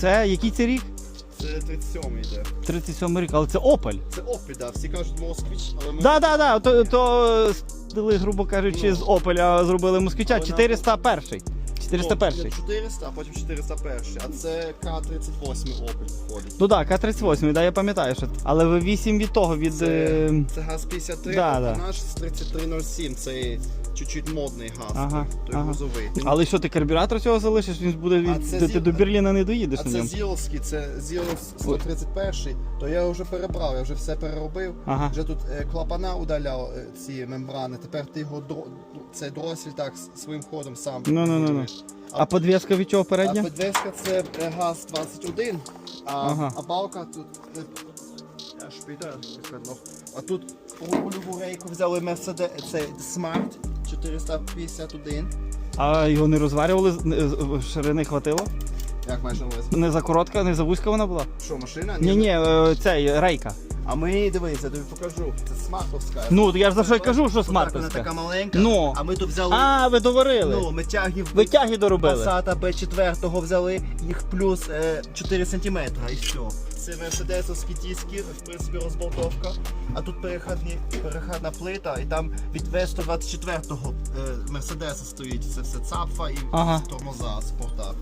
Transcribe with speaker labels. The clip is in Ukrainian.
Speaker 1: Це який це рік?
Speaker 2: Це 37 йде.
Speaker 1: 37 рік, але це Opel.
Speaker 2: Це Opel, да. Всі кажуть Москвич, але ми...
Speaker 1: Да, да, да. То, то стили, грубо кажучи, з Opel, зробили москвича.
Speaker 2: Але
Speaker 1: 401. 401.
Speaker 2: 400, а потім 401. А це К-38 Opel входить.
Speaker 1: Ну так, К-38, да, я пам'ятаю, що. Але ви 8 від того, від.
Speaker 2: Це,
Speaker 1: е,
Speaker 2: це ГАЗ-53,
Speaker 1: да,
Speaker 2: а
Speaker 1: да.
Speaker 2: наш з 3307. Це чуть-чуть модний газ,
Speaker 1: Ага,
Speaker 2: той
Speaker 1: ага.
Speaker 2: грузовий.
Speaker 1: Але що ти карбюратор цього залишиш? Він ж буде
Speaker 2: А
Speaker 1: від.
Speaker 2: це
Speaker 1: Ти,
Speaker 2: зі-
Speaker 1: до Берліна не доїдеш
Speaker 2: А
Speaker 1: на
Speaker 2: це
Speaker 1: ньому.
Speaker 2: Зіловський, це Зіловс 131, то я вже перебрав, я вже все переробив.
Speaker 1: Ага.
Speaker 2: Вже тут е, клапана удаляв е, ці мембрани. Тепер ти його дро... цей дросель так с- своїм ходом сам.
Speaker 1: Ну, ну, ну, ну. А подвеска від чого
Speaker 2: А
Speaker 1: передня?
Speaker 2: подвеска це е, газ 21, а,
Speaker 1: Ага.
Speaker 2: а балка тут. е, Я шпіда, А тут рульову рейку взяли Mercedes, це Smart 451.
Speaker 1: А його не розварювали, не- ширини хватило?
Speaker 2: Як на увазі?
Speaker 1: Не за коротка, не за вузька вона була?
Speaker 2: Що, машина?
Speaker 1: Ні, ні, е, цей рейка.
Speaker 2: А ми дивись, я тобі покажу. Це смартовська.
Speaker 1: Ну, я ж за що й кажу, що
Speaker 2: Отак Вона така маленька.
Speaker 1: Ну.
Speaker 2: А ми тут взяли.
Speaker 1: А, ви доварили.
Speaker 2: Ну, ми тягів
Speaker 1: Ви доробили.
Speaker 2: Passat B4 взяли, їх плюс е, 4 см і все. Це мерседесовські диски, в принципі, розболтовка. А тут перехідні, перехідна плита, і там від В124 е, мерседеса стоїть. Це все цапфа і
Speaker 1: Ага.
Speaker 2: тормоза, спорта.